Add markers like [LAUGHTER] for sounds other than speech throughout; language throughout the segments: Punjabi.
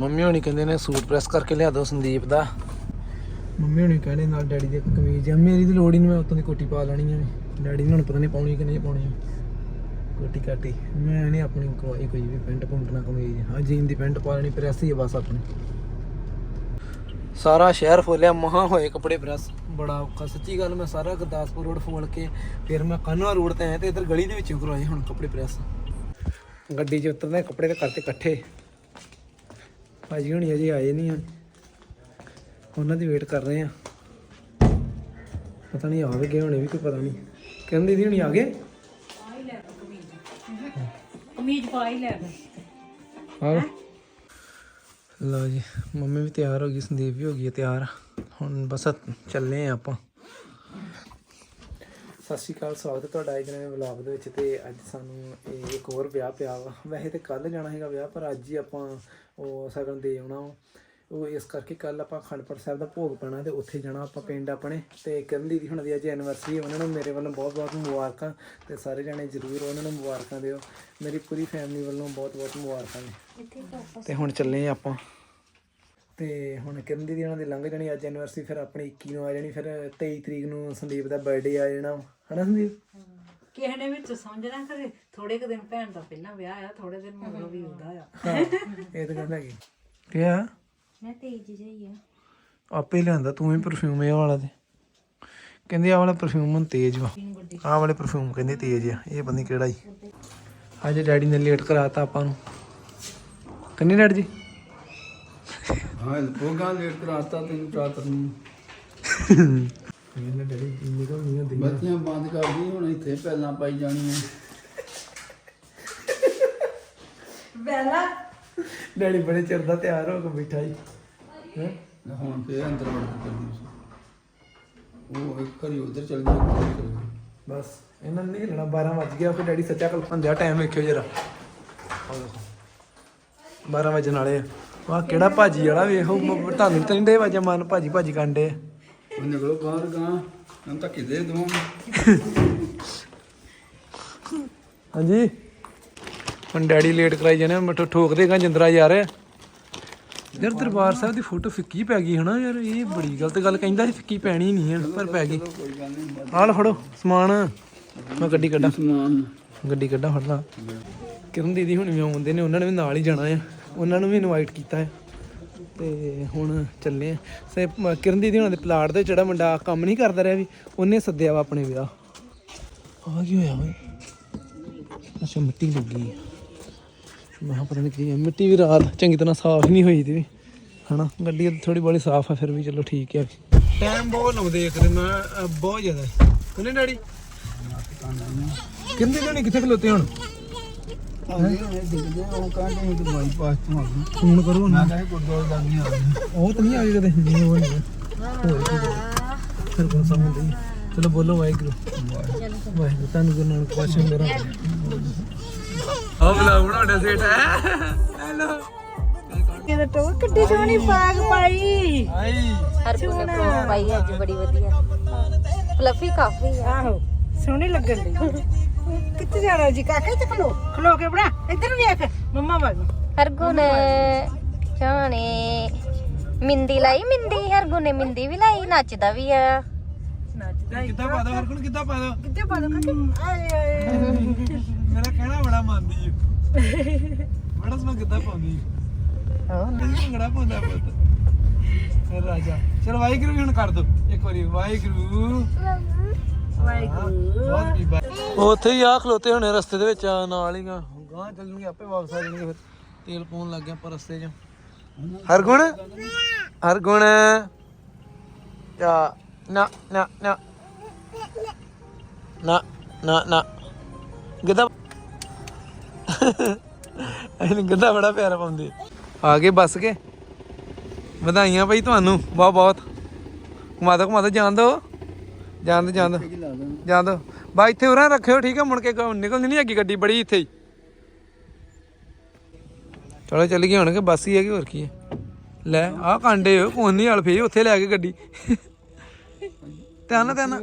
ਮੰਮੀ ਹੋਣੀ ਕਹਿੰਦੇ ਨੇ ਸੂਟ ਪ੍ਰੈਸ ਕਰਕੇ ਲਿਆ ਦਿਓ ਸੰਦੀਪ ਦਾ। ਮੰਮੀ ਹੋਣੀ ਕਹਿੰਦੇ ਨਾਲ ਡੈਡੀ ਦੀ ਇੱਕ ਕਮੀਜ਼ ਆ। ਮੇਰੀ ਦੀ ਲੋੜ ਹੀ ਨਹੀਂ ਮੈਂ ਉਤੋਂ ਦੀ ਕੋਟੀ ਪਾ ਲੈਣੀ ਆ। ਡੈਡੀ ਨੇ ਹੁਣ ਪਤਾ ਨਹੀਂ ਪਾਉਣੀ ਕਿ ਨਹੀਂ ਪਾਉਣੀ ਕੋਟੀ ਕਾਟੀ। ਮੈਂ ਨਹੀਂ ਆਪਣੀ ਕੋਈ ਕੋਈ ਵੀ ਪੈਂਟ ਪੁੰਟ ਨਾ ਕਮੀਜ਼। ਹਾਂ ਜੀਨ ਦੀ ਪੈਂਟ ਪਾ ਲੈਣੀ ਪ੍ਰੈਸ ਹੀ ਆ ਬਸ ਆਪਣੀ। ਸਾਰਾ ਸ਼ਹਿਰ ਫੋਲਿਆ ਮਹਾ ਹੋਏ ਕੱਪੜੇ ਪ੍ਰੈਸ ਬੜਾ ਔਖਾ। ਸੱਚੀ ਗੱਲ ਮੈਂ ਸਾਰਾ ਗੁਰਦਾਸਪੁਰ ਰੋਡ ਫੋਲ ਕੇ ਫਿਰ ਮੈਂ ਕਾਨਵਾ ਰੋਡ ਤੇ ਆਇਆ ਤੇ ਇਧਰ ਗਲੀ ਦੇ ਵਿੱਚੋਂ ਕਰਵਾਏ ਹੁਣ ਕੱਪੜੇ ਪ੍ਰੈਸ ਗੱਡੀ 'ਚ ਉਤਰਦੇ ਕੱਪੜੇ ਤੇ ਕਰਤੇ ਇਕੱਠੇ। ਭਾਜੀ ਹੁਣੀ ਅਜੇ ਆਏ ਨਹੀਂ ਆ। ਉਹਨਾਂ ਦੀ ਵੇਟ ਕਰ ਰਹੇ ਆ। ਪਤਾ ਨਹੀਂ ਆ ਵੀ ਗਏ ਹੋਣੇ ਵੀ ਕੋਈ ਪਤਾ ਨਹੀਂ। ਕਹਿੰਦੇ ਦੀ ਹੁਣੀ ਆ ਗਏ? ਕਮੀਜ਼ ਪਾ ਹੀ ਲੈ ਗਾ ਹਾਂ? ਲਓ ਜੀ ਮੰਮੀ ਵੀ ਤਿਆਰ ਹੋ ਗਈ ਸੰਦੀਪ ਵੀ ਹੋ ਗਈ ਤਿਆਰ। ਹੁਣ ਬਸ ਚੱਲੇ ਆ ਆਪਾਂ। ਸਤਿ ਸ਼੍ਰੀ ਅਕਾਲ ਸਵਾਗਤ ਹੈ ਤੁਹਾਡਾ ਅੱਜ ਦੇ ਵਲੌਗ ਦੇ ਵਿੱਚ ਤੇ ਅੱਜ ਸਾਨੂੰ ਇਹ ਇੱਕ ਹੋਰ ਵਿਆਹ ਪਿਆ ਵਾ। ਵੈਸੇ ਤੇ ਕੱਲ ਜਾਣਾ ਹੈਗਾ ਵਿਆਹ ਪਰ ਅੱਜ ਹੀ ਆਪਾਂ ਉਹ ਸਗਨ ਦੇ ਆਉਣਾ। ਉਹ ਇਸ ਕਰਕੇ ਕੱਲ ਆਪਾਂ ਖੰਡਪੁਰ ਸਾਹਿਬ ਦਾ ਭੋਗ ਪੈਣਾ ਤੇ ਉੱਥੇ ਜਾਣਾ ਆਪਾਂ ਪਿੰਡ ਆਪਣੇ। ਤੇ ਕਰਨ ਦੀ ਹੁਣ ਦੀ ਅੱਜ ਐਨੀਵਰਸਰੀ ਉਹਨਾਂ ਨੂੰ ਮੇਰੇ ਵੱਲੋਂ ਬਹੁਤ ਬਹੁਤ ਮੁਬਾਰਕਾਂ ਤੇ ਸਾਰੇ ਜਾਣੇ ਜ਼ਰੂਰ ਉਹਨਾਂ ਨੂੰ ਮੁਬਾਰਕਾਂ ਦਿਓ। ਮੇਰੀ ਪੂਰੀ ਫੈਮਿਲੀ ਵੱਲੋਂ ਬਹੁਤ ਬਹੁਤ ਮੁਬਾਰਕਾਂ ਨੇ। ਤੇ ਹੁਣ ਚੱਲੇ ਆਪਾਂ। ਤੇ ਹੁਣ ਕਿਰਨ ਦੀ ਉਹਨਾਂ ਦੀ ਲੰਘ ਜਾਣੀ ਅੱਜ ਐਨੀਵਰਸਰੀ ਫਿਰ ਆਪਣੀ 21 ਨੂੰ ਆ ਜਾਣੀ ਫਿਰ 23 ਤਰੀਕ ਨੂੰ ਸੰਦੀਪ ਦਾ ਬਰਥਡੇ ਆ ਜਾਣਾ ਹਨਾ ਸੰਦੀਪ? ਕਿਸੇ ਨੇ ਵਿੱਚ ਸਮਝਣਾ ਕਰੇ ਥੋੜੇ ਕੁ ਦਿਨ ਭੈਣ ਦਾ ਪਹਿਲਾਂ ਵਿਆਹ ਆ ਥੋੜੇ ਦਿਨ ਮਗਰੋਂ ਵੀ ਹੁੰਦਾ ਆ। ਹਾਂ ਇਹ ਤਾਂ ਗੱਲ ਹੈਗੀ। ਕੀ ਆ? ਮੈਂ ਤੇਜ ਜਿਹੀ ਆ। ਆਪੇ ਲਿਆਂਦਾ ਤੂੰ ਹੀ ਪਰਫਿਊਮ ਇਹ ਵਾਲਾ ਤੇ। ਕਹਿੰਦੀ ਆਹ ਵਾਲਾ ਪਰਫਿਊਮ ਹੁਣ ਤੇਜ਼ ਵਾ। ਆਹ ਵਾਲੇ ਪਰਫਿਊਮ ਕਹਿੰਦੇ ਤੇਜ਼ ਆ ਇਹ ਬੰਦੀ ਕਿਹੜਾ ਹੀ ਅੱਜ ਡੈਡੀ ਨੇ ਲੇਟ ਕਰਾਤਾ ਆਪਾਂ ਨੂੰ। ਕੰਨੀ ਡੈਡੀ ਜੀ? ਹਾਂ ਪੋਗਾ ਲੇਟ ਕਰਾਤਾ ਤੈਨੂੰ ਰਾਤ ਨੂੰ ਇਹਨੇ ਡੈਡੀ ਨਿਕਲ ਨਹੀਂ ਹੁੰਦੀ ਬੱਤੀਆਂ ਬੰਦ ਕਰ ਦੀ ਹੁਣ ਇੱਥੇ ਪਹਿਲਾਂ ਪਾਈ ਜਾਣੀਆਂ। ਬੈਲਾ। ਡੈਡੀ ਬੜੇ ਚਿਰ ਦਾ ਤਿਆਰ ਹੋ ਕੇ ਬੈਠਾ ਜੀ ਹੈਂ? ਹੁਣ ਫੇਰ ਅੰਦਰ ਵੜ ਕੇ ਕਰਦੀ ਸੀ। ਉਹ ਇੱਕ ਵਾਰੀ ਉਧਰ ਚਲ ਗਿਆ ਚਲ ਬਸ ਇਹਨਾਂ ਨੇ ਨਹੀਂ ਹਿੱਲਣਾ 12 ਵੱਜ ਗਿਆ ਫਿਰ ਡੈਡੀ ਸੱਚਾ ਕਲਪਨ ਦਿਆ ਟਾਈਮ ਵੇਖਿਓ ਜਰਾ। 12 ਵਜਣ ਵਾਲੇ ਆ। ਵਾਹ ਕਿਹੜਾ ਭਾਜੀ ਵਾਲਾ ਵੇਖੋ ਮ- ਤੁਹਾਨੂੰ ਤਾਂ ਨਹੀਂ ਦੇ ਵਾਜਾ ਮਨ ਭਾਜੀ ਭਾਜੀ ਕਾਂਡੇ। ਉਹ ਨਿਕਲੋ ਬਾਹਰ ਗਾਂ ਹੁਣ ਤਾਂ ਕਿਦੇ ਦਵਾਂ ਹਾਂਜੀ? ਹੁਣ ਡੈਡੀ ਲੇਟ ਕਰਾਈ ਜਾਣੇ ਮਠੋ ਠੋਕ ਦੇਗਾ ਜਿੰਦਰਾ ਯਾਰ। ਯਾਰ ਦਰਬਾਰ ਸਾਹਿਬ ਦੀ ਫੋਟੋ ਫਿੱਕੀ ਪੈ ਗਈ ਹਨਾ ਯਾਰ ਇਹ ਬੜੀ ਗਲਤ ਗੱਲ ਕਹਿੰਦਾ ਸੀ ਫਿੱਕੀ ਪੈਣੀ ਨਹੀਂ ਹੈ ਪਰ ਪੈ ਗਈ। ਕੋਈ ਗੱਲ ਨਹੀਂ ਆਹ ਲਓ ਫੜੋ ਸਮਾਨ। ਮੈਂ ਗੱਡੀ ਕੱਢਾਂ। ਸਮਾਨ। ਗੱਡੀ ਕੱਢਾਂ ਫੜ ਲਾ। ਕਿਰਨ ਦੀਦੀ ਹੁਣ ਵੀ ਆਉਂਦੇ ਨੇ ਉਹਨਾਂ ਨੇ ਵੀ ਨਾਲ ਹੀ ਜਾਣਾ ਆ। ਉਹਨਾਂ ਨੂੰ ਵੀ ਇਨਵਾਈਟ ਕੀਤਾ ਹੈ। ਤੇ ਹੁਣ ਚੱਲੇ ਆ ਸੇ ਮ- ਕਿਰਨ ਦੀਦੀ ਹੁਣਾਂ ਦੇ ਪਲਾਟ ਦੇ ਜਿਹੜਾ ਮੁੰਡਾ ਕੰਮ ਨਹੀਂ ਕਰਦਾ ਰਿਹਾ ਵੀ ਉਹਨੇ ਸੱਦਿਆ ਵਾ ਆਪਣੇ ਵਿਆਹ। ਆ ਕੀ ਹੋਇਆ ਓਏ ਅੱਛਾ ਮਿੱਟੀ ਲੱਗੀ ਆ। ਮੈਂ ਪਤਾ ਨਹੀਂ ਕੀ ਹੈ ਮਿੱਟੀ ਵੀ ਰਾਤ ਚੰਗੀ ਤਰ੍ਹਾਂ ਸਾਫ਼ ਨਹੀਂ ਹੋਈ ਦੀ ਹਨਾ ਗੱਡੀ ਥੋੜੀ ਬੜੀ ਸਾਫ਼ ਆ ਫਿਰ ਵੀ ਚਲੋ ਠੀਕ ਹੈ ਟਾਈਮ ਬਹੁਤ ਲਾਉਂਦੇ ਇੱਕ ਦਿਨ ਅਹ, ਬਹੁਤ ਜ਼ਿਆਦਾ। ਉਹਨੇ ਡੈਡੀ? ਕਿੰਦੇ ਜਣੇ ਕਿੱਥੇ ਖਲੋਤੇ ਹੁਣ? ਫੋਨ ਕਰੋ ਮੈਂ ਤਾਂ ਗੁਰਦੁਆਰੇ ਦਾ ਨਹੀਂ ਆ। ਗਈ ਉਹ ਤਾਂ ਨਹੀਂ ਆਏ ਕਦੇ ਨਹੀਂ ਉਹ ਨਹੀਂ। ਫਿਰ ਕੋਲ ਸਮਝ ਨਹੀਂ ਚਲੋ ਬੋਲੋ ਵਾਹਿਗੁਰੂ। ਵਾਹਿਗੁਰੂ ਤੁਹਾਨੂੰ ਗੁਰੂ ਨਾਨਕ ਪਾਤਸ਼ਾਹ ਮੇਰਾ ਆ ਬਲਾ ਬਣਾਉਣਾ ਸੇਟ ਹੈ? ਹੈਲੋ। ਇਹਦਾ ਟੋ ਕਿੱਡੀ ਸੋਹਣੀ ਪਾਗ ਪਾਈ। ਆਈ। ਹਰ ਕੋਈ ਨੇ ਪਾਈ ਅੱਜ ਬੜੀ ਵਧੀਆ। ਫਲਫੀ ਕਾਫੀ ਆਹੋ ਸੋਹਣੀ ਲੱਗਣ ਦੀ ਕਿੱਥੇ ਜਾਣਾ ਜੀ? ਕਾਕੇ ਤੇ ਖਲੋ। ਖਲੋ ਕੇ ਬਣਾ। ਇੱਧਰ ਵੇਖ ਮੰਮਾ ਵੱਲ ਨੂੰ। ਹਰਗੁਣ ਚਾਣੇ ਮਿੰਦੀ ਲਾਈ ਮਿੰਦੀ ਹਰਗੁਣ ਨੇ ਮਿੰਦੀ ਵੀ ਲਾਈ ਨੱਚਦਾ ਵੀ ਆ। ਨੱਚਦਾ ਹੀ ਕਿੱਦਾਂ ਪਾ ਦੋ ਹਰਕਣ ਕਿੱਦਾਂ ਪਾ ਦੋ? ਕਿੱਥੇ ਪਾ ਦੋ? ਕਾਕੇ ਆਏ ਆਏ। ਮੇਰਾ ਕਹਿਣਾ ਬੜਾ ਮੰਨਦੀ ਹੈ ਬੜਾ ਸਮਾਂ ਕਿੱਦਾਂ ਪਾਉਂਦੀ ਹੈ ਭੰਗੜਾ ਪਾਉਂਦਾ ਪੁੱਤ? ਰਾਜਾ। ਚਲ ਵਾਹਿਗੁਰੂ ਵੀ ਹੁਣ ਕਰ ਦੋ। ਇੱਕ ਵਾਰੀ ਵਾਹਿਗੁਰੂ। ਵਾਹਿਗੁਰੂ। ਉੱਥੇ ਹੀ ਆ ਖਲੋਤੇ ਹੋਣੇ ਰਸਤੇ ਦੇ ਵਿੱਚ ਆ, ਨਾਲ ਹੀ ਗਾ ਗਾਂ ਚੱਲਣਗੇ ਆਪੇ ਵਾਪਸ ਆ ਜਾਣਗੇ ਫਿਰ। ਤੇਲ ਪਾਉਣ ਲੱਗ ਗਿਆ ਪਰ ਰਸਤੇ 'ਚ। ਹਰਗੁਣ? ਹਰਗੁਣ? ਜਾ ਨਾ ਨਾ ਨਾ। ਨਾ ਨਾ ਨਾ। ਗਿੱਧਾ [LAUGHS] ਇਹਨੂੰ ਗਿੱਧਾ ਬੜਾ ਪਿਆਰਾ ਪਾਉਂਦੇ ਆ। ਗਏ ਬੱਸ ਕੇ ਵਧਾਈਆਂ ਭਾਈ ਤੁਹਾਨੂੰ ਬਹੁਤ ਬਹੁਤ ਮਾਤਾ ਦੋ ਘੁਮਾ ਜਾਣ ਦੋ ਜਾਣ ਦੋ ਜਾਣ ਦੋ ਕੀ ਲਾ ਦੇਣਾ ਜਾਣ ਦੋ ਬਾ ਇੱਥੇ ਉਰਾਂ ਰੱਖਿਓ ਠੀਕ ਹੈ ਮੁੜ ਕੇ ਨਿਕਲਦੀ ਨਹੀਂ ਹੈਗੀ ਗੱਡੀ ਬੜੀ ਇੱਥੇ ਹੀ। ਚਲੋ ਚੱਲ ਗਏ ਹੋਣਗੇ ਬੱਸ ਹੀ ਹੈਗੀ ਹੋਰ ਕੀ ਹੈ। ਲੈ ਆਹ ਕਾਂਡੇ ਨਹੀਂ ਹਲ ਫੇ ਉੱਥੇ ਲੈ ਕੇ ਗੱਡੀ। ਧਿਆਨ ਧਿਆਨ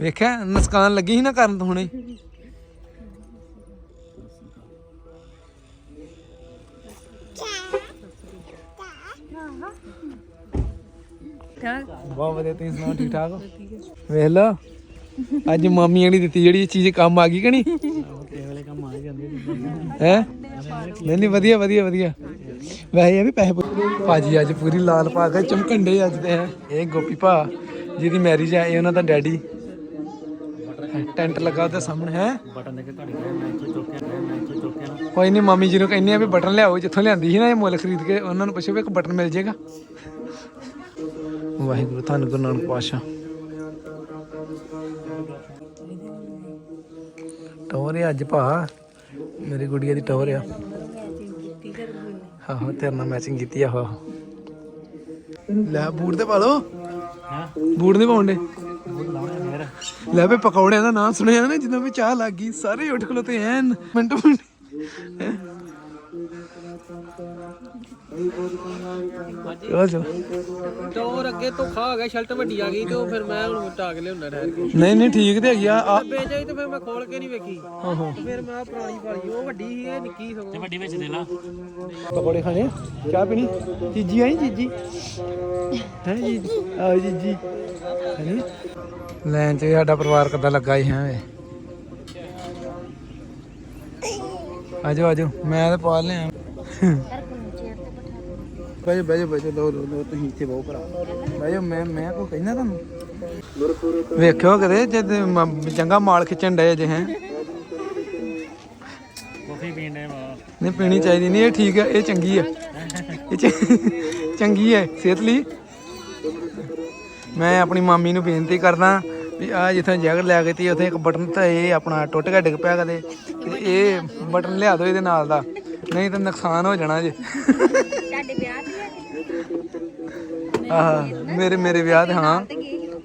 ਵੇਖਿਆ ਨਸਕਾਨ ਲੱਗੀ ਸੀ ਨਾ ਕਰਨ ਤੋਂ ਹੁਣੇ। ਠਾਕ ਬਹੁਤ ਵਧੀਆ, ਤੁਸੀਂ ਸੁਣਾਓ ਠੀਕ ਠਾਕ ਹੋ? ਵੇਖ ਲਓ, ਅੱਜ ਮਾਮੀ ਨੇ ਦਿੱਤੀ ਜਿਹੜੀ ਚੀਜ਼ ਕੰਮ ਆ ਗਈ ਕਿ ਨਹੀਂ? ਹੈ? ਨਹੀਂ ਨਹੀਂ, ਵਧੀਆ ਵਧੀਆ ਵਧੀਆ। ਵੈਸੇ ਇਹ ਵੀ ਪੈਸੇ ਪੂ- ਭਾਜੀ, ਅੱਜ ਪੂਰੀ ਲਾਲ ਪਾ ਕੇ ਚਮਕਣ ਡੇ ਅੱਜ ਤੇ, ਹੈ। ਇਹ ਗੋਪੀ ਭਾ, ਜਿਹਦੀ ਮੈਰਿਜ ਹੈ ਇਹ ਉਹਨਾਂ ਦਾ ਡੈਡੀ ਟੈਂਟ ਲੱਗਾ ਉਹਦੇ ਸਾਹਮਣੇ, ਹੈ? ਬਟਨ ਦੇ ਕੇ ਘੜੀ ਕੋਈ ਨਹੀਂ, ਮਾਮੀ ਜੀ ਨੂੰ ਕਹਿੰਦੇ ਆ ਵੀ ਬਟਨ ਲਿਆਓ, ਜਿੱਥੋਂ ਲਿਆਂਦੀ ਸੀ ਨਾ ਇਹ ਮੁੱਲ ਖਰੀਦ ਕੇ, ਉਹਨਾਂ ਨੂੰ ਪੁੱਛੋ ਵੀ ਇੱਕ ਬਟਨ ਮਿਲ ਜਾਏਗਾ। ਵਾਹਿਗੁਰੂ, ਧੰਨ ਗੁਰੂ ਨਾਨਕ ਪਾਤਸ਼ਾਹ। ਟੌਰ ਹੈ ਅੱਜ ਭਾ, ਮੇਰੀ ਗੁੜੀਆ ਦੀ ਟੌਰ ਆ। ਆਹੋ, ਤੇਰੇ ਨਾਲ ਮੈਚਿੰਗ ਕੀਤੀ ਆ, ਆਹੋ। ਲੈ, ਬੂਟ ਤੇ ਪਾ ਲਓ। ਬੂਟ ਨਹੀਂ ਪਾਉਂਦੇ। ਲੈ ਵੀ ਪਕੌੜਿਆਂ ਦਾ ਨਾਮ ਸੁਣਿਆ ਨਾ ਜਦੋਂ ਵੀ ਚਾਹ ਲੱਗ ਗਈ, ਸਾਰੇ ਉੱਠ ਖਲੋਤੇ ਐਨ। ਮਿੰਟੋ, ਮਿੰਟ। ਚਲੋ ਚਲੋ ਟੋਰ ਅੱਗੇ ਤੋਂ ਖਾ ਗਿਆ ਸ਼ਰਟ ਵੱਡੀ ਆ ਗਈ ਤੇ ਉਹ ਫਿਰ ਮੈਂ ਹੁਣ ਟਾਕ ਲਿਆਉਣਾ ਠਹਿਰ ਕੇ ਨਹੀਂ ਨਹੀਂ ਠੀਕ ਤੇ ਹੈਗੀ ਆ। ਆ- ਤੇ ਫਿਰ ਮੈਂ ਖੋਲ ਕੇ ਨਹੀਂ ਵੇਖੀ। ਓਹੋ ਫਿਰ ਮੈਂ ਆਹ ਪੁਰਾਣੀ ਪਾਲੀ ਉਹ ਵੱਡੀ ਸੀ ਇਹ ਨਿੱਕੀ ਸਗੋਂ ਤੇ ਵੱਡੀ ਵਿੱਚ ਦੇ ਲਾ। ਪਕੌੜੇ ਖਾਣੇ ਚਾਹ ਪੀਣੀ? ਜੀਜੀ ਆਈ ਜੀਜੀ? ਹੈ ਜੀ? ਆ ਜੀਜੀ। ਹੈ? ਲੈਣ ਚ ਸਾਡਾ ਪਰਿਵਾਰ ਕਿੱਦਾਂ ਲੱਗਾ ਹੀ ਹੈ ਵੇ? ਆਜੋ ਆਜੋ। ਮੈਂ ਤਾਂ ਪਾਲ ਲਿਆ। ਬੈਜੋ ਬੈਜੋ ਬੈਜੋ ਲੋ ਲੋ ਲੋ ਤੁਸੀਂ ਇੱਥੇ ਬਹੁ ਭਰਾ। ਬੈਜੋ ਮੈਂ ਮੈਂ ਕੋ ਕਹਿੰਦਾ ਤੁਹਾਨੂੰ। ਵੇਖਿਓ ਕਦੇ ਜਦ ਮ- ਚੰਗਾ ਮਾਲ ਖਿੱਚਣ ਡਏ ਜੇ ਹੈ। ਕਾਫੀ ਪੀਣੇ ਵਾ ਨਹੀਂ ਪੀਣੀ ਚਾਹੀਦੀ ਨਹੀਂ ਇਹ ਠੀਕ ਹੈ ਇਹ ਚੰਗੀ ਹੈ। ਇਹ ਚੰਗੀ ਹੈ ਸਿਹਤ ਲਈ। ਮੈਂ ਆਪਣੀ ਮਾਮੀ ਨੂੰ ਬੇਨਤੀ ਕਰਦਾ ਵੀ ਆ ਜਿੱਥੇ ਜੈਕਟ ਲੈ ਗਈ ਤੀ ਉੱਥੇ ਇੱਕ ਬਟਨ ਤਾਂ ਇਹ ਆਪਣਾ ਟੁੱਟ ਗਿਆ ਡਿੱਗ ਪਿਆ ਕਦੇ। ਤੇ ਇਹ ਬਟਨ ਲਿਆ ਦਿਓ ਇਹਦੇ ਨਾਲ ਦਾ ਨਹੀਂ ਤਾਂ ਨੁਕਸਾਨ ਹੋ ਜਾਣਾ ਜੇ। ਤੁਹਾਡੇ ਵਿਆਹ ਤੇ ਆਹ ਮੇਰੇ ਮੇਰੇ ਵਿਆਹ ਤੇ ਹਾਂ।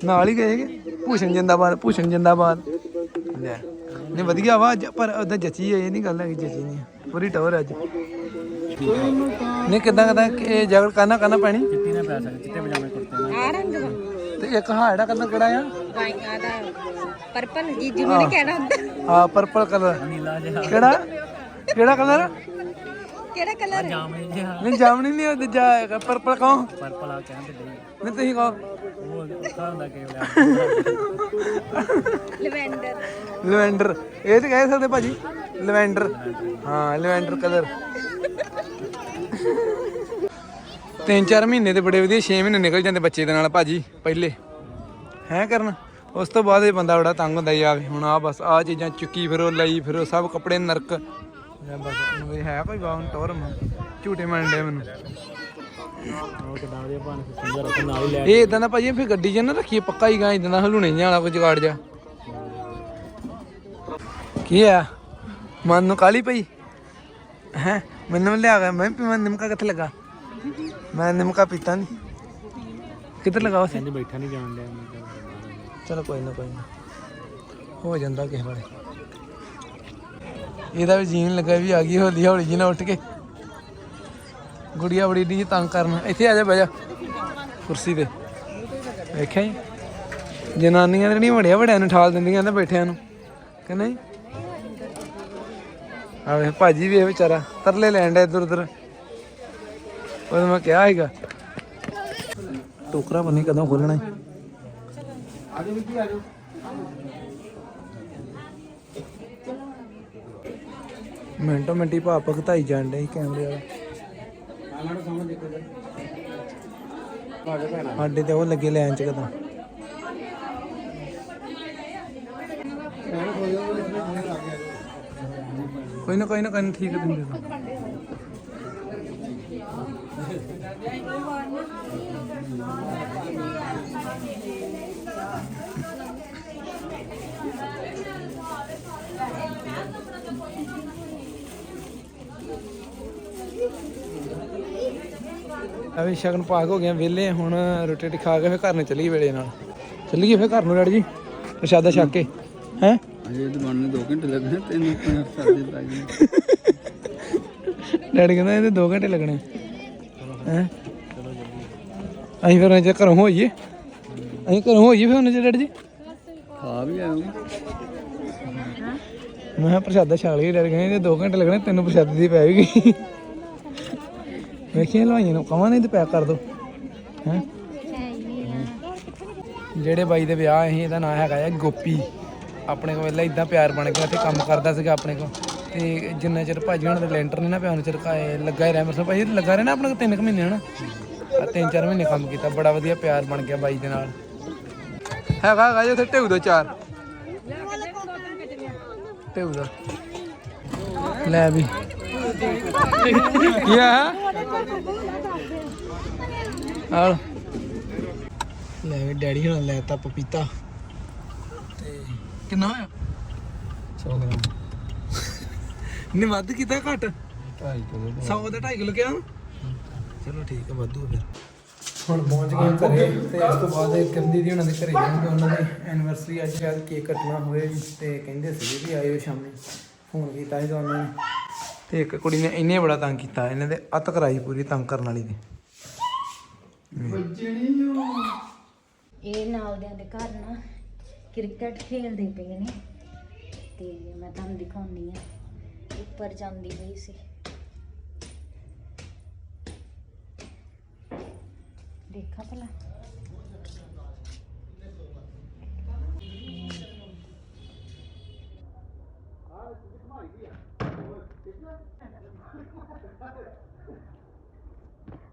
ਨਾਲ ਹੀ ਗਏਗੇ ਭੂਸ਼ਣ ਜਿੰਦਾਬਾਦ ਭੂਸ਼ਣ ਜਿੰਦਾਬਾਦ। ਲੈ ਨਹੀਂ ਵਧੀਆ ਵਾ ਅੱਜ ਪਰ ਉਹਦਾ ਜੱਚੀ ਹੈ ਇਹ ਨਹੀਂ ਗੱਲ ਹੈਗੀ ਜੱਚੀ ਨਹੀਂ ਹੈ। ਪੂਰੀ ਟੌਰ ਅੱਜ। ਨਹੀਂ ਕਿਦਾਂ ਕਿਦਾਂ ਇਹ ਜੈਕਟ ਕਰਨਾ ਕਰਨਾ ਪੈਣੀ? ਚਿੱਟੀ ਨਾ ਪੈ ਸਕਦੀ ਚਿੱਟੇ ਪਜਾਮੇ ਕੁੜਤੇ ਆ ਰੰਗ ਦਾ ਤੇ ਇੱਕ ਹਾਂ ਜਿਹੜਾ ਕਲਰ ਕਿਹੜਾ ਆ? ਗਾਈਆਂ ਦਾ। ਪਰਪਲ ਨੂੰ ਕਹਿਣਾ ਹੁੰਦਾ। ਆ ਪਰਪਲ ਕਲਰ। ਨੀਲਾ ਜਿਹਾ। ਕਿਹੜਾ? ਕਿਹੜਾ ਕਲਰ? ਕਿਹੜਾ ਕਲਰ ਹੈ? ਜਾਮਣੀ ਜਿਹਾ ਨਹੀਂ ਜਾਮਣੀ ਨਹੀਂ ਉਹ ਦੂਜਾ ਪਰਪਲ ਕਹੋ। ਪਰਪਲ ਆ ਕਹਿੰਦੇ ਦੇ ਨਹੀਂ ਤੁਸੀਂ ਕਹੋ। ਉਹ ਹੁੰਦਾ ਲਵੈਂਡਰ ਲਵੈਂਡਰ ਇਹ ਤੇ ਕਹਿ ਸਕਦੇ ਭਾਜੀ ਲਵੈਂਡਰ ਹਾਂ ਲਵੈਂਡਰ ਕਲਰ ਤਿੰਨ ਚਾਰ ਮਹੀਨੇ ਤੇ ਬੜੇ ਵਧੀਆ 6 ਮਹੀਨੇ ਨਿਕਲ ਜਾਂਦੇ ਬੱਚੇ ਦੇ ਨਾਲ ਭਾਜੀ ਪਹਿਲੇ। ਹੈ ਕਰਨ? ਉਸ ਤੋਂ ਬਾਅਦ ਇਹ ਬੰਦਾ ਬੜਾ ਤੰਗ ਹੁੰਦਾ ਆਵੇ ਹੁਣ ਆ ਬਸ ਆ ਚੀਜ਼ਾਂ ਚੁੱਕੀ ਫਿਰੋ ਲਈ ਫਿਰੋ ਸਭ ਕੱਪੜੇ ਨਰਕ। ਬਸ ਹੈ ਬਾਉਂ ਝੂਟੇ ਮੈਨੂੰ। ਉਹ ਕਿਦਾਂ ਵਧੀਆ ਭਾਣ ਸੁੰਦਰ ਰੱਖ ਨਾਲ ਹੀ ਲੈ ਇਹ ਇਦਾਂ ਦਾ ਭਾਜੀ ਫਿਰ ਗੱਡੀ 'ਚ ਨਾ ਰੱਖੀਏ ਪੱਕਾ ਹੀ ਗਾ ਇਦਾਂ ਦਾ ਹਲੂਣੇ ਜਿਹਾ ਵਾਲਾ ਕੋਈ ਜਗਾੜ ਜਾ ਕੀ ਆ ਮਨ ਨੂੰ ਕਾਲੀ ਪਈ? ਹੈ? ਮੈਨੂੰ ਲਿਆ ਗਿਆ। ਮੈਂ ਵੀ ਮੈਂ ਨਿਮਕਾ ਕਿੱਥੇ ਲੱਗਾ? ਮੈਂ ਨਿਮਕਾ ਪੀਤਾ ਨਹੀਂ ਕਿੱਧਰ ਲਗਾ ਉਸੇ? ਕਹਿੰਦੇ ਬੈਠਾ ਨਹੀਂ ਜਾਣ ਡਿਆ। ਮੈਂ ਕਿਹਾ ਚਲੋ ਕੋਈ ਨਾ ਕੋਈ ਨਾ। ਹੋ ਜਾਂਦਾ ਕਿਸੇ ਵੇਲੇ। ਇਹਦਾ ਵੀ ਜੀਣ ਲੱਗਾ ਵੀ ਆ ਗਈ ਹੌਲੀ ਹੌਲੀ ਜੀ ਨਾ ਉੱਠ ਕੇ। ਗੁੜੀਆ ਬੜੀ ਡੀ ਤੰਗ ਕਰਨ। ਇੱਥੇ ਆ ਜਾ, ਬਹਿ ਜਾ। ਕੁਰਸੀ ਤੇ। ਵੇਖਿਆ ਜੀ? ਜਨਾਨੀਆਂ ਜਿਹੜੀਆਂ ਵੜਿਆ ਵੜਿਆ ਨੂੰ ਠਾਲ ਦਿੰਦੀਆਂ ਨੇ ਬੈਠਿਆਂ ਨੂੰ। ਕਿ ਨਹੀਂ? ਆਵੇ ਭਾਜੀ ਵੀ ਇਹ ਵਿਚਾਰਾ ਤਰਲੇ ਲੈਣ ਦਾ ਇੱਧਰ ਉਧਰ। ਉਹ ਮੈਂ ਕਿਹਾ ਹੈਗਾ ਟੋਕਰਾ ਬੰਨੀ ਕਦੋਂ ਖੋਲਣਾ ਹੈ। ਮਿੰਟੋ ਮਿੰਟੀ ਭਾਪ ਭਗਤਾਈ ਜਾਣ ਡੇ ਕੈਮਰੇ ਵਾਲਾ। ਸਾਡੇ ਤੇ ਉਹ ਲੱਗੇ ਲੈਣ ਚ ਕਦੋਂ। ਕੋਈ ਨਾ ਕੋਈ ਨਾ, ਕੋਈ ਠੀਕ ਦਿੰਦੇ ਤਾਂ ਅਵੇ ਸ਼ਗਨ ਪਾਕ ਹੋ ਗਿਆ ਵਿਹਲੇ ਹੁਣ ਰੋਟੀ ਰੋਟੀ ਖਾ ਕੇ ਫਿਰ ਘਰ ਨੂੰ ਚੱਲੀਏ ਵੇਲੇ ਨਾਲ। ਚੱਲੀਏ ਫਿਰ ਘਰ ਨੂੰ ਡੈਡੀ ਜੀ ਪ੍ਰਸ਼ਾਦਾ ਛਕ ਕੇ ਹੈ? ਅਜੇ ਤਾਂ ਬਣਨੇ 2 ਘੰਟੇ ਲੱਗਣੇ ਤੈਨੂੰ ਕਿੰਨਾ ਸਾਡੇ ਲੱਗ ਡੈਡੀ ਕਹਿੰਦਾ ਇਹਦੇ 2 ਘੰਟੇ ਲੱਗਣੇ। ਹੈ? ਅਸੀਂ ਫਿਰ ਜੇ ਘਰੋਂ ਹੋਈਏ ਅਸੀਂ ਘਰੋਂ ਹੋਈਏ ਫਿਰ ਉਹਨੇ ਡੈਡੀ ਜੀ? ਖਾ ਵੀ ਆਉਂਗੇ ਮੈਂ ਪ੍ਰਸ਼ਾਦਾ ਛਕ ਲਈ ਡੈਡੀ ਕਹਿੰਦੇ ਇਹਦੇ 2 ਘੰਟੇ ਲੱਗਣੇ ਤੈਨੂੰ ਪ੍ਰਸ਼ਾਦੇ ਦੀ ਪੈ ਵੀ ਗਈ। ਵੇਖੀਏ ਲਵਾਈਆਂ ਨੂੰ ਕਹਾਂ ਨਹੀਂ ਤੇ ਪੈਕ ਕਰ ਦੋ। ਹੈ? ਜਿਹੜੇ ਬਾਈ ਦੇ ਵਿਆਹ ਅਸੀਂ ਇਹਦਾ ਨਾਮ ਹੈਗਾ ਆ ਗੋਪੀ। ਆਪਣੇ ਕੋਲ ਪਹਿਲਾਂ ਇਦਾਂ ਪਿਆਰ ਬਣ ਗਿਆ ਤੇ ਕੰਮ ਕਰਦਾ ਸੀਗਾ ਆਪਣੇ ਕੋਲ। ਤੇ ਜਿੰਨਾ ਚਿਰ ਭਾਜੀ ਹੁਣ ਦੇ ਲੈਂਟਰ ਨਹੀਂ ਨਾ ਪਿਆ, ਉਹਨਾਂ ਚਿਰ ਲੱਗਾ ਹੀ ਰਿਹਾ। ਮਤਲਬ ਭਾਜੀ ਲੱਗਾ ਰਿਹਾ ਨਾ ਆਪਣੇ ਕੋਲ ਤਿੰਨ ਕੁ ਮਹੀਨੇ, ਹਨਾ? ਆ ਤਿੰਨ ਚਾਰ ਮਹੀਨੇ ਕੰਮ ਕੀਤਾ, ਬੜਾ ਵਧੀਆ ਪਿਆਰ ਬਣ ਗਿਆ ਬਾਈ ਦੇ ਨਾਲ। ਹੈਗਾ ਹੈਗਾ ਜੀ, ਉੱਥੇ ਢੇਊ ਦਾ ਚਾਰ। ਢੇਊ ਦਾ। ਲੈ ਵੀ। ਕੀ ਆ? ਆਲ ਲੈ ਵੀ ਡੈਡੀ ਹੁਣ ਲੈ ਤਾ ਪਪੀਤਾ। ਤੇ ਕਿੰਨਾ ਹੋਇਆ? 100 ਗ੍ਰਾਮ। ਨੇ ਵੱਧ ਕੀਤਾ ਘੱਟ? 2.5 ਕਿਲੋ 100 ਦਾ 2.5 ਕਿਲੋ ਕਿਹਾ? ਚਲੋ ਠੀਕ ਹੈ ਵਾਧੂ ਫਿਰ। ਹੁਣ ਪਹੁੰਚ ਗਏ ਘਰੇ ਤੇ ਇਸ ਤੋਂ ਬਾਅਦ ਕਿਰਦੀ ਦੀ ਉਹਨਾਂ ਦੇ ਘਰੇ ਜਾਣਗੇ। ਉਹਨਾਂ ਦੀ ਐਨੀਵਰਸਰੀ ਅੱਜ ਸ਼ਾਇਦ ਕੇਕ ਕੱਟਣਾ ਹੋਏ ਤੇ ਕਹਿੰਦੇ ਸੀਗੇ ਵੀ ਆਇਓ ਸ਼ਾਮੀ। ਫੋਨ ਕੀਤਾ ਸੀ ਉਹਨਾਂ ਨੇ। ਤੇ ਇੱਕ ਕੁੜੀ ਨੇ ਇੰਨੇ ਬੜਾ ਤੰਗ ਕੀਤਾ ਇਹਨਾਂ ਦੇ ਅੱਤ ਕਰਾਈ ਪੂਰੀ ਤੰਗ ਕਰਨ ਵਾਲੀ ਦੀ। ਇਹ ਨਾਲਦਿਆਂ ਦੇ ਘਰ ਨਾ ਕ੍ਰਿਕਟ ਖੇਡਦੇ ਪਏ ਨੇ ਤੇ ਮੈਂ ਤੁਹਾਨੂੰ ਦਿਖਾਉਣੀ ਆ ਉੱਪਰ ਜਾਂਦੀ ਹੋਈ ਸੀ। ਦੇਖਾ ਭਲਾ।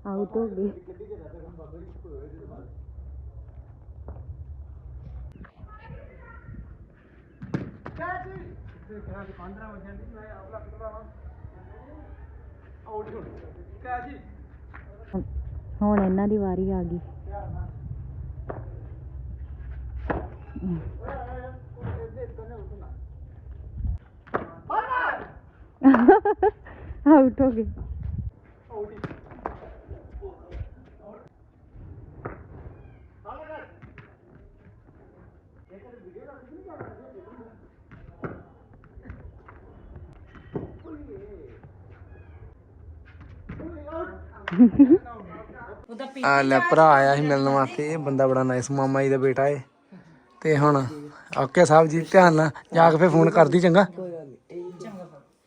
ਆਊਟ ਹੋ ਗਈ। ਹੁਣ ਇਹਨਾਂ ਦੀ ਵਾਰੀ ਆ ਗਈ। ਆਊਟ ਹੋ ਗਏ। ਆ ਲੈ ਭਰਾ ਆਇਆ ਸੀ ਮਿਲਣ ਵਾਸਤੇ ਇਹ ਬੰਦਾ ਬੜਾ ਨਾਈਸ ਮਾਮਾ ਜੀ ਦਾ ਬੇਟਾ ਏ। ਤੇ ਹੁਣ ਓਕੇ ਸਾਹਿਬ ਜੀ ਧਿਆਨ ਨਾਲ ਜਾ ਕੇ ਫੇਰ ਫੋਨ ਕਰਦੀ ਚੰਗਾ।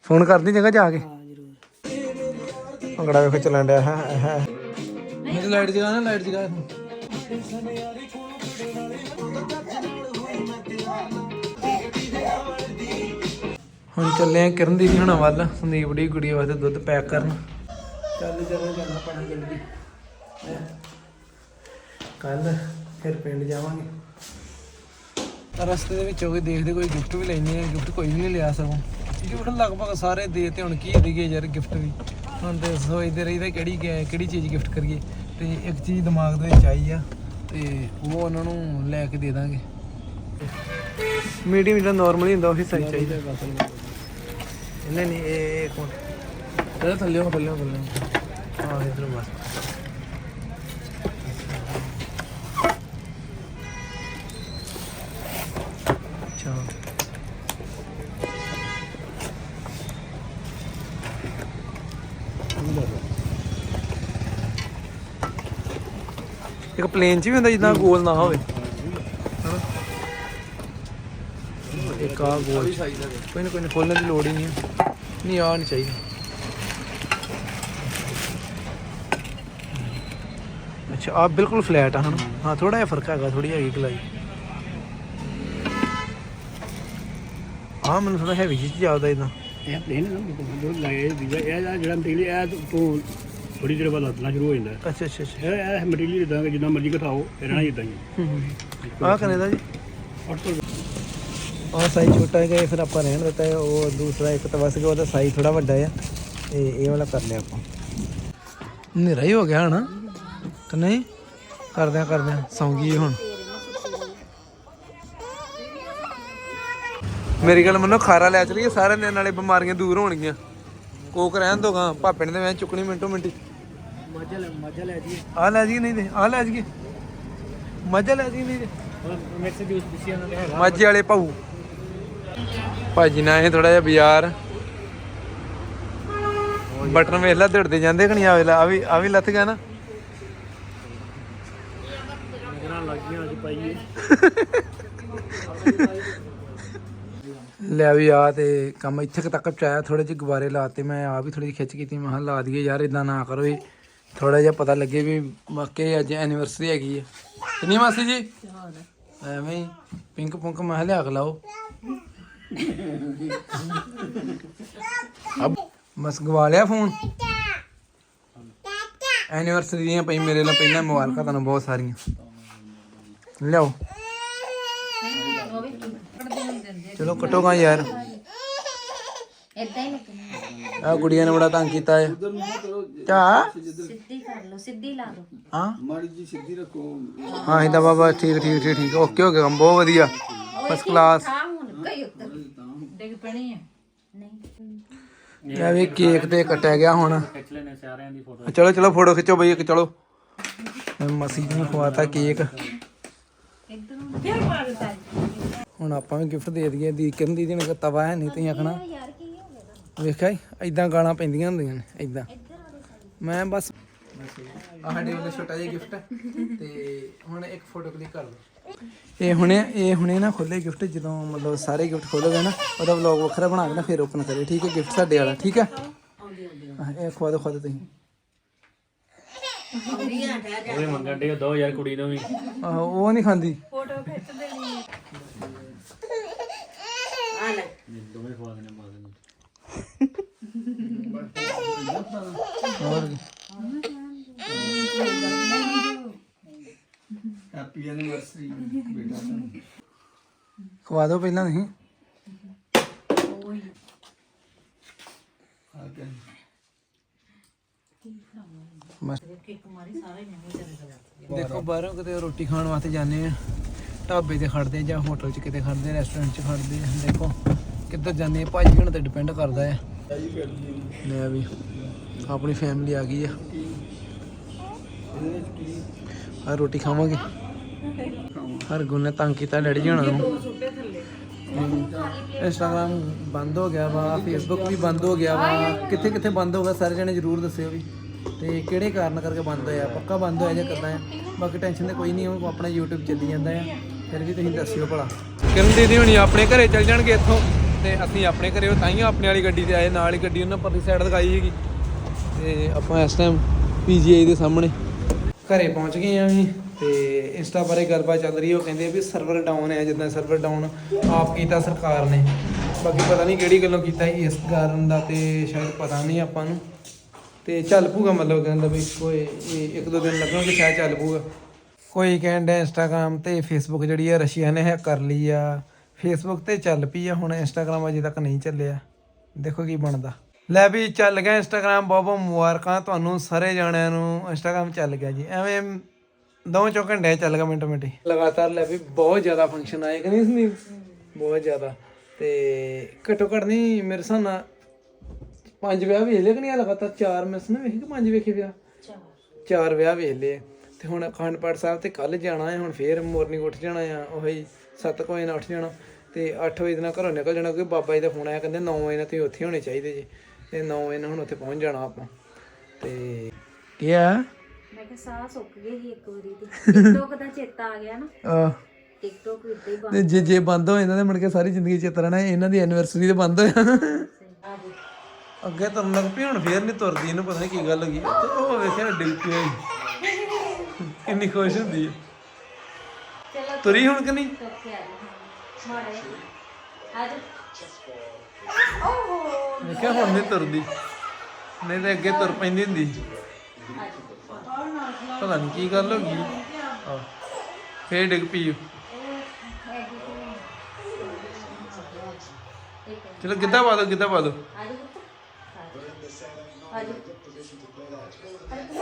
ਫੋਨ ਕਰਦੀ ਚੰਗਾ ਜਾ ਕੇ। ਭੰਗੜਾ ਵੇਖੋ ਚੱਲਣ ਡਿਆ ਹੈ ਹੈ ਮੇਰੇ ਲਾਈਟ ਜਗਾ ਨਾ ਲਾਈਟ ਜਗਾ। ਹੁਣ ਚੱਲੇ ਆ ਕਿਰਨ ਦੀਦੀ ਹੁਣਾਂ ਵੱਲ ਸੰਦੀਪ ਦੀ ਕੁੜੀ ਵਾਸਤੇ ਦੁੱਧ ਪੈਕ ਕਰਨ। ਚੱਲ ਚੱਲ ਜਾਣਾ ਪੈਣਾ ਜਲਦੀ। ਕੱਲ ਫਿਰ ਪਿੰਡ ਜਾਵਾਂਗੇ। ਤਾਂ ਰਸਤੇ ਦੇ ਵਿੱਚ ਕੋਈ ਦੇਖਦੇ ਕੋਈ ਗਿਫਟ ਵੀ ਲੈਣੀ ਹੈ ਗਿਫਟ ਕੋਈ ਵੀ ਨਹੀਂ ਲਿਆ ਸਗੋਂ। ਗਿਫਟ ਲਗਭਗ ਸਾਰੇ ਦੇ ਤੇ ਹੁਣ ਕੀ ਦੇਈਏ ਯਾਰ ਗਿਫਟ ਵੀ। ਹੁਣ ਤੇ ਸੋਚਦੇ ਰਹੀਦਾ ਕਿਹੜੀ ਕਿਹੜੀ ਚੀਜ਼ ਗਿਫਟ ਕਰੀਏ। ਤੇ ਇੱਕ ਚੀਜ਼ ਦਿਮਾਗ ਦੇ ਵਿੱਚ ਆਈ ਆ ਤੇ ਉਹ ਉਹਨਾਂ ਨੂੰ ਲੈ ਕੇ ਦੇ ਦਾਂਗੇ। ਮੀਡੀਅਮ ਜਿਹੜਾ ਨਾਰਮਲੀ ਹੁੰਦਾ ਉਹੀ ਸਾਈਜ਼ ਚਾਹੀਦਾ। ਨਹੀਂ ਨਹੀਂ ਇਹ ਇਹ ਕੌਣ? ਇਹਦਾ ਥੱਲੇ ਹੋ ਥੱਲੇ ਹੋ ਥੱਲੇ ਹੋ। ਹਾਂ ਇਧਰ ਬਸ ਅੱਛਾ ਇੱਕ ਪਲੇਨ ਚ ਵੀ ਹੁੰਦਾ ਜਿੱਦਾਂ ਗੋਲ ਨਾ ਹੋਵੇ ਹਨਾ? ਇੱਕ ਆ ਗੋਲ ਕੋਈ ਨਾ ਕੋਈ ਨਾ ਖੋਲਣ ਦੀ ਲੋੜ ਹੀ ਨਹੀਂ ਹੈ ਨਹੀਂ ਆ ਨਹੀਂ ਚਾਹੀਦਾ ਅੱਛਾ ਆ ਬਿਲਕੁਲ ਫਲੈਟ ਆ ਹਨਾ ਹਾਂ ਥੋੜਾ ਜਿਹਾ ਫ਼ਰਕ ਹੈਗਾ ਥੋੜੀ ਹੈਗੀ ਕਲਾਈ। ਆ ਮੈਨੂੰ ਥੋੜਾ ਹੈਵੀ ਜਿਹੀ ਜ਼ਿਆਦਾ ਇਦਾਂ ਇਹ ਪਲੇਨ ਹੈ ਨਾ ਜੋ ਲਾਏ ਵੀਜ਼ਾ ਇਹ ਜਿਹੜਾ ਜਿਹੜਾ ਮਟੀਰੀਅਲ ਇਹ ਤੋਂ ਥੋੜੀ ਦੇਰ ਬਾਅਦ ਲੱਤਣਾ ਸ਼ੁਰੂ ਹੋ ਜਾਂਦਾ। ਅੱਛਾ ਅੱਛਾ ਅੱਛਾ। ਇਹ ਇਹ ਮਟੀਰੀਅਲ ਇਦਾਂ ਕਿ ਜਿੰਨਾ ਮਰਜ਼ੀ ਘਟਾਓ ਇਹ ਰਹਿਣਾ ਇਦਾਂ ਹੀ। ਆ ਕਨੇ ਦਾ ਜੀ? 800 ਆ ਸਾਈਜ਼ ਛੋਟਾ ਹੈਗਾ ਫਿਰ ਆਪਾਂ ਰਹਿਣ ਦਿੱਤਾ ਹੈ ਉਹ ਦੂਸਰਾ ਇੱਕ ਉਹਦਾ ਸਾਈਜ਼ ਥੋੜਾ ਵੱਡਾ ਤੇ ਇਹ ਵਾਲਾ ਕਰ ਲਿਆ ਆਪਾਂ। ਹਨੇਰਾ ਹੀ ਹੋ ਗਿਆ ਹਨਾ ਕਿ ਨਹੀਂ? ਕਰਦਿਆਂ ਕਰਦਿਆਂ। ਸੌਂ ਗਈ ਹੁਣ। ਮੇਰੀ ਗੱਲ ਮੰਨੋ ਖਾਰਾ ਲੈ ਚਲੀਏ ਸਾਰਿਆਂ ਦੇ ਨਾਲੇ ਬਿਮਾਰੀਆਂ ਦੂਰ ਹੋਣਗੀਆਂ। ਕੋਕ ਰਹਿਣ ਦੋਗਾ ਭਾਪੇ ਨੇ ਤੇ ਮੈਂ ਚੁੱਕਣੀ ਮਿੰਟੋ ਮਿੰਟੀ। ਮੱਝਾ ਲੈ ਮੱਝਾ ਲੈ ਜੀ ਆ ਲੈ ਜੀ ਨਹੀਂ ਤੇ ਆ ਲੈ ਜੀ ਮੱਝ ਲੈ ਜੀ ਨਹੀਂ ਤੇ। ਮਿਕਸ ਜੂਸ ਇਹਨਾਂ ਦੇ ਹੈਗਾ? ਮਾਝੇ ਵਾਲੇ ਭਾਊ। ਭਾਜੀ ਨਾ ਇਹ ਥੋੜਾ ਜਿਹਾ ਬਾਜ਼ਾਰ। ਬਟਨ ਵੇਖ ਲੈ ਦੜਦੇ ਜਾਂਦੇ ਕਿ ਨਹੀਂ? ਆ ਵੇਲਾ ਆ ਵੀ ਆ ਵੀ ਲੱਥ ਗਿਆ ਨਾ। ਅੱਜ ਪਾਈਏ। ਲੈ ਵੀ ਆ ਤੇ ਕੰਮ ਇੱਥੇ ਤੱਕ ਪਹੁੰਚਾਇਆ ਥੋੜੇ ਜਿਹੇ ਗੁਬਾਰੇ ਲਾਤੇ ਮੈਂ ਆ ਵੀ ਥੋੜੀ ਜਿਹੀ ਖਿੱਚ ਕੀਤੀ ਮੈਂ ਕਿਹਾ ਲਾ ਦਈਏ ਯਾਰ ਇਦਾਂ ਨਾ ਕਰੋ ਇਹ ਥੋੜਾ ਜਿਹਾ ਪਤਾ ਲੱਗੇ ਵੀ ਵਾਕਈ ਅੱਜ ਐਨੀਵਰਸਰੀ ਹੈਗੀ ਹੈ ਕਿੰਨੀ ਮਾਸੀ ਜੀ? ਐਵੇਂ ਹੀ ਪਿੰਕ ਪੁੰਕ ਮੈਂ ਕਿਹਾ ਲਿਆ ਕੇ ਲਾਓ। ਅਬ ਬਸ ਗਵਾ ਲਿਆ ਫੋਨ ਐਨੀਵਰਸਰੀ ਦੀਆਂ ਪਈ ਮੇਰੇ ਨਾਲ ਪਹਿਲਾਂ ਮੁਬਾਰਕਾਂ ਤੁਹਾਨੂੰ ਬਹੁਤ ਸਾਰੀਆਂ। ਲਿਆਓ। ਚਲੋ ਕਟੋਗਾ ਯਾਰ। ਇਦਾਂ ਹੀ ਆ ਗੁੜੀਆ ਨੇ ਬੜਾ ਤੰਗ ਕੀਤਾ ਹੈ ਚਾ ਸਿੱਧੀ ਕਰ ਲਓ ਸਿੱਧੀ ਲਾ ਦਿਓ। ਹਾਂ? ਮਾੜੀ ਜੀ ਸਿੱਧੀ ਰੱਖੋ। ਹਾਂ ਇਹਦਾ ਬਾਬਾ ਠੀਕ ਠੀਕ ਠੀਕ ਠੀਕ। ਓਕੇ ਹੋ ਗਿਆ ਕੰਮ ਬਹੁਤ ਵਧੀਆ। ਫਸਟ ਕਲਾਸ ਆ ਹੁਣ ਗਈ ਉੱਤਰ ਡਿੱਗ ਪੈਣੀ ਆ। ਨਹੀਂ ਇਹ ਵੀ ਕੇਕ ਤੇ ਕੱਟਿਆ ਗਿਆ ਹੁਣ। ਚਲੋ ਚਲੋ ਫੋਟੋ ਖਿੱਚੋ ਬਈ ਇੱਕ ਚਲੋ। ਮਸੀ ਨੂੰ ਖਵਾਤਾ ਕੇਕ। ਫਿਰ ਮਾਰ ਦਿੱਤਾ ਹੁਣ ਆਪਾਂ ਵੀ ਗਿਫਟ ਦੇ ਦਈਏ ਦੀ ਕਿਰਨ ਦੀਦੀ ਨੇ ਤਵਾ ਹੈ ਨਹੀਂ, ਤੁਸੀਂ ਆਖਣਾ। ਵੇਖਿਆ ਇਦਾਂ ਗਾਲਾਂ ਪੈਂਦੀਆਂ ਹੁੰਦੀਆਂ ਨੇ ਇਦਾਂ ਮੈਂ ਬਸ ਆਹ ਸਾਡੇ ਵੱਲੋਂ ਛੋਟਾ ਜਿਹਾ ਗਿਫਟ ਤੇ ਹੁਣ ਇੱਕ ਫੋਟੋ ਕਲਿੱਕ ਕਰ ਲਓ। ਇਹ ਹੁਣੇ ਇਹ ਹੁਣੇ ਨਾ ਖੋਲੇ ਗਿਫਟ ਜਦੋਂ ਮਤਲਬ ਸਾਰੇ ਗਿਫਟ ਖੋਲੋਗੇ ਨਾ, ਉਹਦਾ ਵਲੌਗ ਵੱਖਰਾ ਬਣਾ ਕੇ ਨਾ, ਫਿਰ ਓਪਨ ਕਰੇ ਠੀਕ ਹੈ ਗਿਫਟ ਸਾਡੇ ਵਾਲਾ, ਠੀਕ ਹੈ? ਇਹ ਖਵਾ ਦਿਓ ਖਵਾ ਦਿਓ ਤੁਸੀਂ। ਉਹਦੇ ਮੰਗਣ ਦੇ 2000 ਕੁੜੀ ਨੂੰ ਵੀ। ਆਹੋ ਉਹ ਨਹੀਂ ਖਾਂਦੀ। ਆ ਲੈ ਦੋਵੇਂ ਖਵਾ ਦੇਣੇ ਮਾਂ ਦੇ ਹੋਰ ਕੀ। ਹੈਪੀ ਐਨੀਵਰਸਰੀ ਬੇਟਾ ਤੁਹਾਨੂੰ। ਖਵਾ ਦਿਓ ਪਹਿਲਾਂ ਆ ਕੇ ਬਸ ਦੇਖੋ ਬਾਹਰੋਂ ਕਿਤੇ ਰੋਟੀ ਖਾਣ ਵਾਸਤੇ ਜਾਂਦੇ ਆ, ਢਾਬੇ ਤੇ ਖੜਦੇ ਜਾਂ ਹੋਟਲ 'ਚ ਕਿਤੇ ਖੜਦੇ ਰੈਸਟੋਰੈਂਟ 'ਚ ਖੜਦੇ ਦੇਖੋ ਕਿੱਧਰ ਜਾਂਦੇ ਆ। ਭਾਜੀ ਹੁਣ ਤੇ ਡਿਪੈਂਡ ਕਰਦਾ ਹੈ ਮੈਂ ਵੀ, ਆਪਣੀ ਫੈਮਿਲੀ ਆ ਗਈ ਆ। ਆ ਰੋਟੀ ਖਾਵਾਂਗੇ। ਹਰ ਗੁਣ ਨੇ ਤੰਗ ਕੀਤਾ ਡੈਡੀ ਜੀ ਹੁਣਾਂ ਨੂੰ। ਇੰਸਟਾਗ੍ਰਾਮ ਬੰਦ ਹੋ ਗਿਆ ਵਾ ਫੇਸਬੁੱਕ ਵੀ ਬੰਦ ਹੋ ਗਿਆ ਵਾ। ਕਿੱਥੇ ਕਿੱਥੇ ਬੰਦ ਹੋ ਗਿਆ, ਸਾਰੇ ਜਣੇ ਜਰੂਰ ਦੱਸਿਓ ਵੀ। ਤੇ ਕਿਹੜੇ ਕਾਰਨ ਕਰਕੇ ਬੰਦ ਹੋਇਆ? ਪੱਕਾ ਬੰਦ ਹੋਇਆ ਜਾਂ ਕਿੱਦਾਂ ਆ ਬਾਕੀ ਟੈਨਸ਼ਨ ਤੇ ਕੋਈ ਨਹੀਂ, ਉਹ ਆਪਣਾ YouTube ਚੱਲੀ ਜਾਂਦਾ ਆ ਫਿਰ ਵੀ ਤੁਸੀਂ ਦੱਸਿਓ ਭਲਾ। ਕਿਰਨ ਦੀਦੀ ਹੁਣੀ ਆਪਣੇ ਘਰੇ ਚੱਲ ਜਾਣਗੇ ਇੱਥੋਂ। ਤੇ ਅਸੀਂ ਆਪਣੇ ਘਰੇ, ਉਹ ਹੀ ਆਪਣੇ ਵਾਲੀ ਗੱਡੀ ਤੇ ਆਏ, ਨਾਲ ਹੀ ਗੱਡੀ ਉਹਨਾਂ ਪਰਲੀ ਸਾਈਡ ਲਗਾਈ ਸੀਗੀ। ਤੇ ਆਪਾਂ ਇਸ ਟਾਈਮ ਪੀਜੀਆਈ ਦੇ ਸਾਹਮਣੇ ਘਰੇ ਪਹੁੰਚ ਗਏ ਆ ਅਸੀਂ। ਤੇ ਇੰਸਟਾ ਬਾਰੇ ਗੱਲਬਾਤ ਚੱਲ ਰਹੀ ਉਹ ਕਹਿੰਦੇ ਵੀ ਸਰਵਰ ਡਾਊਨ ਹੈ, ਜਿੱਦਾਂ ਸਰਵਰ ਡਾਊਨ ਆਪ ਕੀਤਾ ਸਰਕਾਰ ਨੇ। ਬਾਕੀ ਪਤਾ ਨਹੀਂ ਕਿਹੜੀ ਗੱਲੋਂ ਕੀਤਾ ਇਸ ਕਾਰਨ ਦਾ ਤੇ ਸ਼ਾਇਦ ਪਤਾ ਨਹੀਂ ਆਪਾਂ ਨੂੰ। ਤੇ ਚੱਲ ਪੂਗਾ ਮਤਲਬ ਕਹਿੰਦਾ ਵੀ ਕੋਈ ਇਹ ਇੱਕ ਦੋ ਦਿਨ ਲੱਗਣਗੇ ਸ਼ਾਇਦ ਚੱਲ ਪੂਗਾ ਕੋਈ ਕਹਿੰਦਾ ਇੰਸਟਾਗ੍ਰam ਤੇ ਫੇਸਬੁੱਕ ਜਿਹੜੀ ਆ ਰਸ਼ੀਆ ਨੇ ਹੈਕ ਕਰ ਲਈ ਆ। ਫੇਸਬੁੱਕ ਤੇ ਚੱਲ ਪਈ ਆ ਹੁਣ ਇੰਸਟਾਗ੍ਰam ਅਜੇ ਤੱਕ ਨਹੀਂ ਚੱਲਿਆ। ਦੇਖੋ ਕੀ ਬਣਦਾ। ਲੈ ਵੀ ਚੱਲ ਗਿਆ ਇੰਸਟਾਗ੍ਰam ਬਹੁਤ ਬਹੁਤ ਮੁਬਾਰਕਾਂ ਤੁਹਾਨੂੰ ਸਾਰੇ ਜਾਣਿਆਂ ਨੂੰ। ਇੰਸਟਾਗ੍ਰam ਚੱਲ ਗਿਆ ਜੀ। ਐਵੇਂ ਦੋ ਚੌ ਘੰਟੇ ਚੱਲ ਗਿਆ ਮਿੰਟ ਮਿੰਟ ਹੀ। ਲਗਾਤਾਰ ਲੈ ਵੀ ਬਹੁਤ ਜ਼ਿਆਦਾ ਫੰਕਸ਼ਨ ਆਏ ਕਿ ਨਹੀਂ ਬਹੁਤ ਜ਼ਿਆਦਾ। ਤੇ ਘੱਟੋ ਘੱਟ ਨਹੀਂ ਮੇਰੇ ਹਿਸਾਬ ਨਾਲ ਪੰਜ ਵਿਆਹ ਵੇਖ ਲਏ ਕਿ ਨਹੀਂ ਲਗਾਤਾਰ? ਚਾਰ ਮੈਂ ਸੁਣਿਆ ਵੇਖੀ ਕਿ ਪੰਜ ਵੇਖੇ ਵਿਆਹ? ਚਾਰ ਵਿਆਹ ਵੇਖ ਲਏ। ਤੇ ਹੁਣ ਅਖੰਡ ਪਾਠ ਸਾਹਿਬ ਤੇ ਕੱਲ ਜਾਣਾ ਹੈ ਹੁਣ ਫੇਰ ਮਾਰਨਿੰਗ ਉੱਠ ਜਾਣਾ ਆ ਉਹੀ 7 ਵਜੇ ਨਾਲ ਉੱਠ ਜਾਣਾ। ਤੇ 8 ਵਜੇ ਨਾਲ ਘਰੋਂ ਨਿਕਲ ਜਾਣਾ ਕਿਉਂਕਿ ਬਾਬਾ ਜੀ ਦਾ ਫੋਨ ਆਇਆ ਕਹਿੰਦੇ 9 ਵਜੇ ਨਾਲ ਤੁਸੀਂ ਉੱਥੇ ਹੋਣੇ ਚਾਹੀਦੇ ਜੀ। ਤੇ 9 ਵਜੇ ਨਾਲ ਹੁਣ ਉੱਥੇ ਪਹੁੰਚ ਜਾਣਾ ਆਪਾਂ। ਤੇ ਕੀ ਆ? ਮੈਂ ਕਿਹਾ ਸਾਹ ਸੁੱਕ ਗਈ ਸੀ ਇੱਕ ਵਾਰੀ ਤੇ। ਟਿਕਟੋਕ ਦਾ ਚੇਤਾ ਆ ਗਿਆ ਨਾ। ਆਹ, ਟਿਕਟੋਕ ਵੀ ਇੱਦਾਂ ਹੀ ਬੰਦ ਜੇ ਜੇ ਬੰਦ ਹੋ ਜਾਂਦਾ ਤੇ ਮੁੜ ਕੇ ਸਾਰੀ ਜ਼ਿੰਦਗੀ ਚੇਤਾ ਰਹਿਣਾ ਇਹਨਾਂ ਦੀ ਐਨੀਵਰਸਰੀ ਤੇ ਬੰਦ ਹੋਇਆ ਆ ਜੀ ਅੱਗੇ ਤੁਰਨ ਲੱਗ ਪਈ ਹੁਣ ਫੇਰ ਨਹੀਂ ਤੁਰਦੀ ਇਹਨੂੰ ਪਤਾ ਨਹੀਂ ਕੀ ਗੱਲ ਹੋ ਗਈ ਤੇ ਉਹ ਵੇਖਿਆ ਡਿੱਗ ਪਈ ਹੋਈ। ਕਿੰਨੀ ਖੁਸ਼ ਹੁੰਦੀ ਹੈ ਚਲੋ ਤੁਰੀ ਹੁਣ ਕਿ ਨਹੀਂ? ਟੋਕ ਕੇ ਆ ਜੀ ਮਾੜੇ ਆ ਜਾ। ਵੇਖਿਆ ਹੁਣ ਨਹੀਂ ਤੁਰਦੀ। ਨਹੀਂ ਤੇ ਅੱਗੇ ਤੁਰ ਪੈਂਦੀ ਹੁੰਦੀ। ਪਤਾ ਨਹੀਂ ਕੀ ਗੱਲ ਹੋ ਗਈ। ਆਹ, ਫੇਰ ਡਿੱਗ ਪਈ। ਚਲੋ ਗਿੱਧਾ ਪਾ ਦੋ ਗਿੱਧਾ ਪਾ ਦੋ। ਆ ਜਾ ਪੁੱਤ ਆ ਜਾ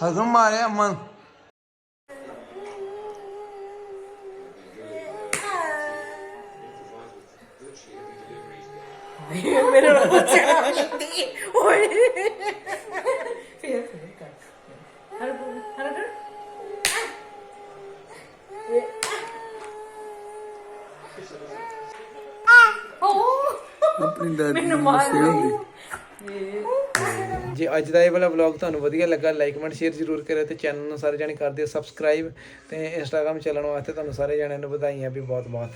ਹਜ਼ਮ ਮਾਰਿਆ ਅਮਨ ਮੇਰੇ ਨਾਲ ਬੱਚਾ ਲੱਗਦੀ ਓਏ ਫਿਰ ਫਿਰ ਕਰ ਹਰ ਹਰ ਹਰ ਆਪਣੀ ਹੁੰਦੀ। ਜੇ ਅੱਜ ਦਾ ਇਹ ਵਾਲਾ ਵਲੌਗ ਤੁਹਾਨੂੰ ਵਧੀਆ ਲੱਗਾ ਲਾਈਕ ਕਮੈਂਟ ਸ਼ੇਅਰ ਜ਼ਰੂਰ ਕਰਿਓ ਤੇ ਚੈਨਲ ਨੂੰ ਸਾਰੇ ਜਾਣੇ ਕਰ ਦਿਓ ਸਬਸਕ੍ਰਾਈਬ ਤੇ ਇੰਸਟਾਗ੍ਰam ਚੱਲਣ ਵਾਸਤੇ ਤੁਹਾਨੂੰ ਸਾਰੇ ਜਾਣਿਆਂ ਨੂੰ ਵਧਾਈਆਂ ਵੀ ਬਹੁਤ ਬਹੁਤ